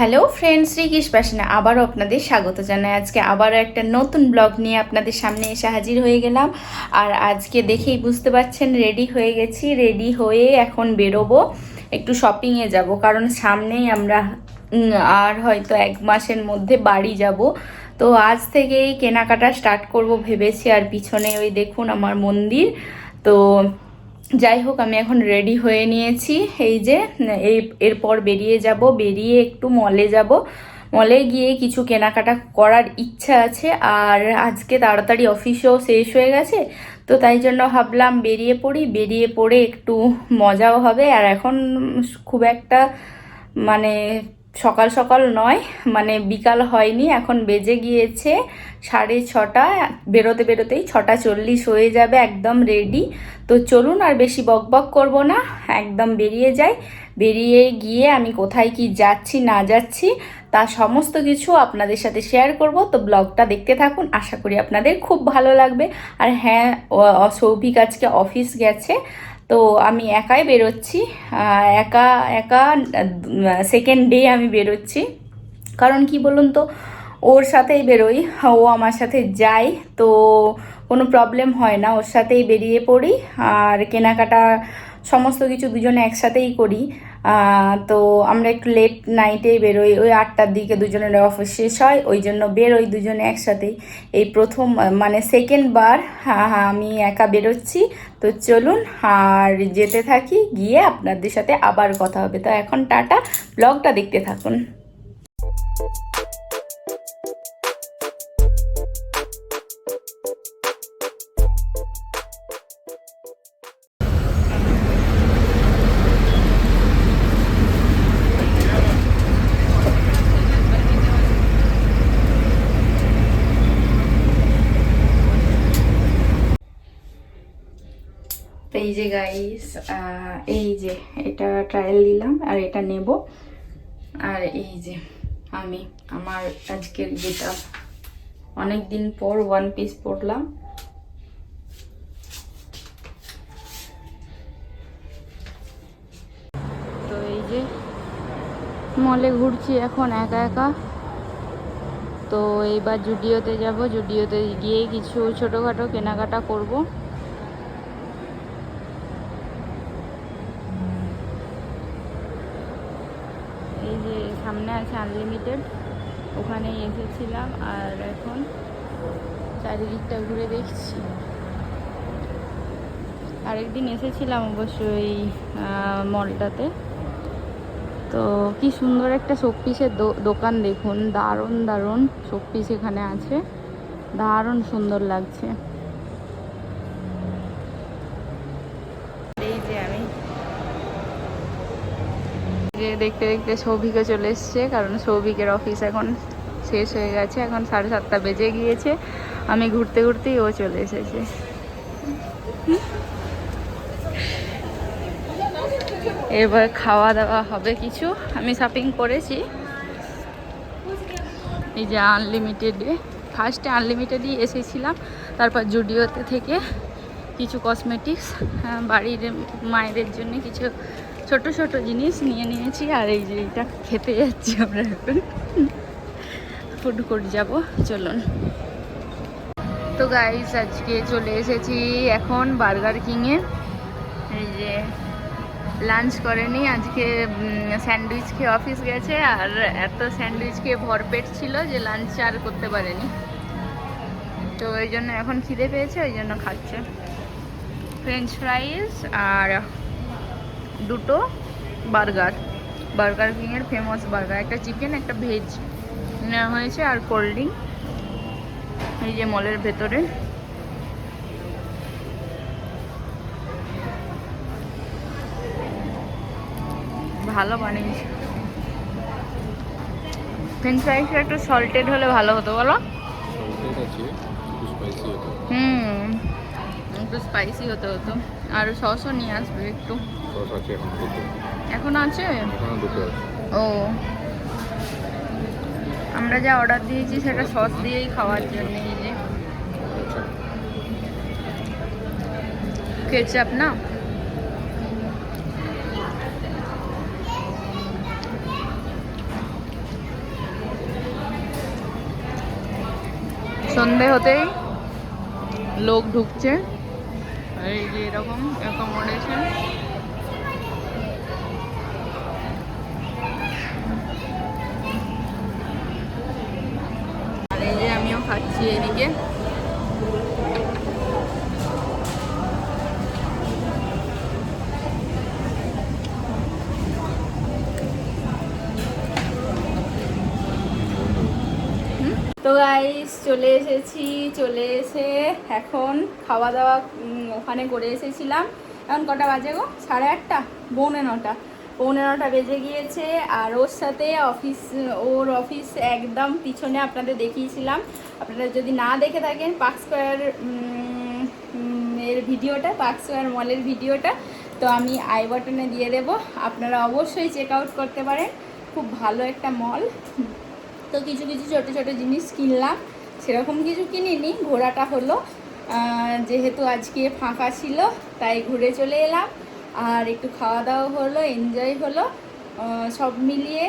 Hello friends শ্রীকৃষ পাশনে আবারও আপনাদের স্বাগত জানাই। আজকে আবারও একটা নতুন ব্লগ নিয়ে আপনাদের সামনে এসে হাজির হয়ে গেলাম। আর আজকে দেখেই বুঝতে পারছেন রেডি হয়ে গেছি রেডি হয়ে এখন বেরোবো। একটু শপিংয়ে যাব, কারণ সামনেই আমরা আর হয়তো এক মাসের মধ্যে বাড়ি যাব। তো আজ থেকেই কেনাকাটা স্টার্ট করব ভেবেছি, আর পিছনে ওই দেখুন আমার মন্দির। তো যাই হোক, আমি এখন রেডি হয়ে নিয়েছি। এই যে, এই, এরপর বেরিয়ে যাব। বেরিয়ে একটু মলে যাব। মলে গিয়ে কিছু কেনাকাটা করার ইচ্ছা আছে। আর আজকে তাড়াতাড়ি অফিসেও শেষ হয়ে গেছে। তো তাই জন্য ভাবলাম বেরিয়ে পড়ি। বেরিয়ে পড়ে একটু মজাও হবে। আর এখন খুব একটা মানে সকাল সকাল নয় মানে বিকাল হয়নি, এখন বেজে গিয়েছে সাড়ে ছটা, বেরোতে বেরোতেই ছটা চল্লিশ হয়ে যাবে, একদম রেডি তো চলুন আর বেশি বক বক করব না, একদম বেরিয়ে যাই। বেরিয়ে গিয়ে আমি কোথায় কি যাচ্ছি, না যাচ্ছি, তা সমস্ত কিছু আপনাদের সাথে শেয়ার করব। তো ব্লগটা দেখতে থাকুন, আশা করি আপনাদের খুব ভালো লাগবে। আর হ্যাঁ সৌভিক আজকে অফিস গেছে তো আমি একাই বেরোচ্ছি একা একা সেকেন্ড ডে আমি বেরোচ্ছি। কারণ কি বলুন তো, ওর সাথেই বেরোই, ও আমার সাথে যায়, তো কোনো প্রবলেম হয় না। ওর সাথেই বেরিয়ে পড়ি, আর কেনাকাটা সমস্ত কিছু দুজনে একসাথেই করি। তো আমরা একটু লেট নাইটেই বেরোই, ওই আটটার দিকে দুজনের অফিস শেষ হয়, ওই জন্য বেরোই দুজনে একসাথেই। এই প্রথম মানে সেকেন্ড বার হ্যাঁ হ্যাঁ আমি একা বেরোচ্ছি। তো চলুন, আর যেতে থাকি, গিয়ে আপনাদের সাথে আবার কথা হবে। তো এখন টাটা ব্লগটা দেখতে থাকুন। তো এই যে গাইস এই যে এটা ট্রায়াল দিলাম আর এটা নেব। আর এই যে আমি আমার আজকের যেটা অনেক দিন পর ওয়ান পিস পরলাম তো এই যে মলে ঘুরছি এখন একা একা। তো এইবার জুডিওতে যাব, জুডিওতে গিয়ে কিছু ছোটোখাটো কেনাকাটা করব এই যে সামনে আছে আনলিমিটেড ওখানেই এসেছিলাম আর এখন চারিদিকটা ঘুরে দেখছি। আরেকদিন এসেছিলাম অবশ্য এই মলটাতে তো কি সুন্দর একটা শোপিসের দোকান দেখুন। দারুণ দারুণ শোপিস এখানে আছে। দারুণ সুন্দর লাগছে এই যে আমি যে দেখতে দেখতে সৌভিকও চলে এসছে, কারণ সৌভিকের অফিস এখন শেষ হয়ে গেছে, এখন সাড়ে সাতটা বেজে গিয়েছে। আমি ঘুরতে ঘুরতেই ও চলে এসেছে। এবার খাওয়া দাওয়া হবে কিছু, আমি শপিং করেছি। এই যে আনলিমিটেডে ফার্স্টে আনলিমিটেডই এসেছিলাম, তারপর জুডিওতে থেকে কিছু কসমেটিক্স বাড়ির মায়েদের জন্য কিছু ছোট ছোট জিনিস নিয়ে নিয়েছি, আর এই যে এটা খেতে যাচ্ছি আমরা এখন। ফুড কোর্ট যাব, চলুন। তো গাইস আজকে চলে এসেছি এখন বার্গার কিংয়ে এই যে লাঞ্চ করেনি, আজকে স্যান্ডউইচ খেয়ে অফিস গেছে, আর এত স্যান্ডউইচ খেয়ে ভরপেট ছিল যে লাঞ্চ আর করতে পারেনি। তো ওই জন্য এখন খিদে পেয়েছে, ওই জন্য খাচ্ছে। ফ্রেঞ্চ ফ্রাইস আর দুটো বার্গার। বার্গার কিংয়ের ফেমাস বার্গার। একটা চিকেন একটা ভেজ নেওয়া হয়েছে আর কোল্ড ড্রিঙ্ক এই যে মলের ভেতরে। ভালো বানিয়েছে। ফ্রেঞ্চ ফ্রাইসটা একটু সল্টেড হলে ভালো হতো বলো? হুম। একটু স্পাইসি হতে হতো। আর সসও নিয়ে আসবে একটু। এখন আছে? ও। আমরা যা অর্ডার দিয়েছি সেটা সস দিয়েই খাওয়ার জন্য এই যে কেচাপ না? সন্ধে হতেই লোক ঢুকছে। এই যে এরকম অ্যাকোমোডেশন আর এই যে আমিও খাচ্ছি এদিকে। তো গাইস চলে এসেছি, চলে এসে এখন খাওয়া দাওয়া ওখানে করে এসেছিলাম। এখন কটা বাজে গো? সাড়ে আটটা? পৌনে নটা। পৌনে নটা বেজে গিয়েছে, আর ওর সাথে অফিস ওর অফিস একদম পিছনে আপনাদের দেখিয়েছিলাম। আপনারা যদি না দেখে থাকেন পার্ক স্কোয়ার এর ভিডিওটা পার্ক স্কোয়ার মলের ভিডিওটা, তো আমি আই বাটনে দিয়ে দেবো। আপনারা অবশ্যই চেক আউট করতে পারেন। খুব ভালো একটা মল তো কিছু কিছু ছোটো ছোটো জিনিস কিনলাম, সেরকম কিছু কিনিনি। ঘোরাটা হলো যেহেতু আজকে ফাঁকা ছিল, তাই ঘুরে চলে এলাম। আর একটু খাওয়া দাওয়া হলো এনজয় হলো। সব মিলিয়ে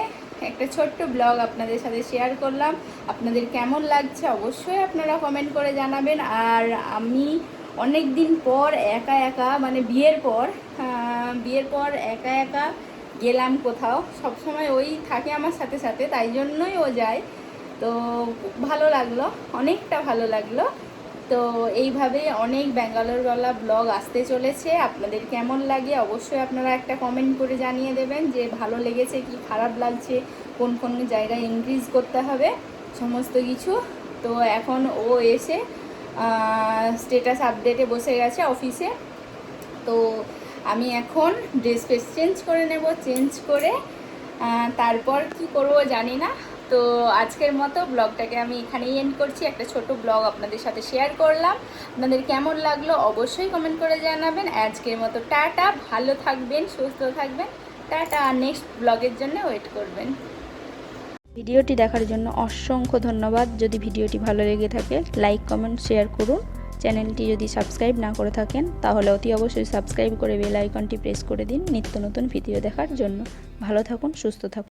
একটা ছোট্ট ব্লগ আপনাদের সাথে শেয়ার করলাম। আপনাদের কেমন লাগছে অবশ্যই আপনারা কমেন্ট করে জানাবেন। আর আমি অনেক দিন পর একা একা মানে বিয়ের পর বিয়ের পর একা একা গেলাম কোথাও। সব সময় ওই থাকে আমার সাথে সাথে, তাই জন্যই ও যায়। তো ভালো লাগল, অনেকটা ভালো লাগল। তো এইভাবে অনেক ব্যাঙ্গালোরওয়ালা ব্লগ আসতে চলেছে। আপনাদের কেমন লাগে অবশ্যই আপনারা একটা কমেন্ট করে জানিয়ে দেবেন যে ভালো লেগেছে কি খারাপ লাগছে, কোন কোন জায়গায় ইনক্রিজ করতে হবে, সমস্ত কিছু। তো এখন ও এসে স্টেটাস আপডেটে বসে গেছে অফিসে তো আমি এখন ড্রেস ফ্রেস চেঞ্জ করে নেব চেঞ্জ করে তারপর কি করব জানি না। তো আজকের মতো ব্লগটাকে আমি এখানেই এন্ড করছি। একটা ছোট ব্লগ আপনাদের সাথে শেয়ার করলাম। আপনাদের কেমন লাগল অবশ্যই কমেন্ট করে জানাবেন। আজকের মতো টাটা, ভালো থাকবেন, সুস্থ থাকবেন। টাটা নেক্সট ব্লগের জন্য ওয়েট করবেন। ভিডিওটি দেখার জন্য অসংখ্য ধন্যবাদ। যদি ভিডিওটি ভালো লেগে থাকে লাইক কমেন্ট শেয়ার করুন। চ্যানেলটি যদি সাবস্ক্রাইব না করে থাকেন, তাহলে অতি অবশ্যই সাবস্ক্রাইব করে বেল আইকনটি প্রেস করে দিন নিত্য নতুন ভিডিও দেখার জন্য। ভালো থাকুন, সুস্থ থাকুন।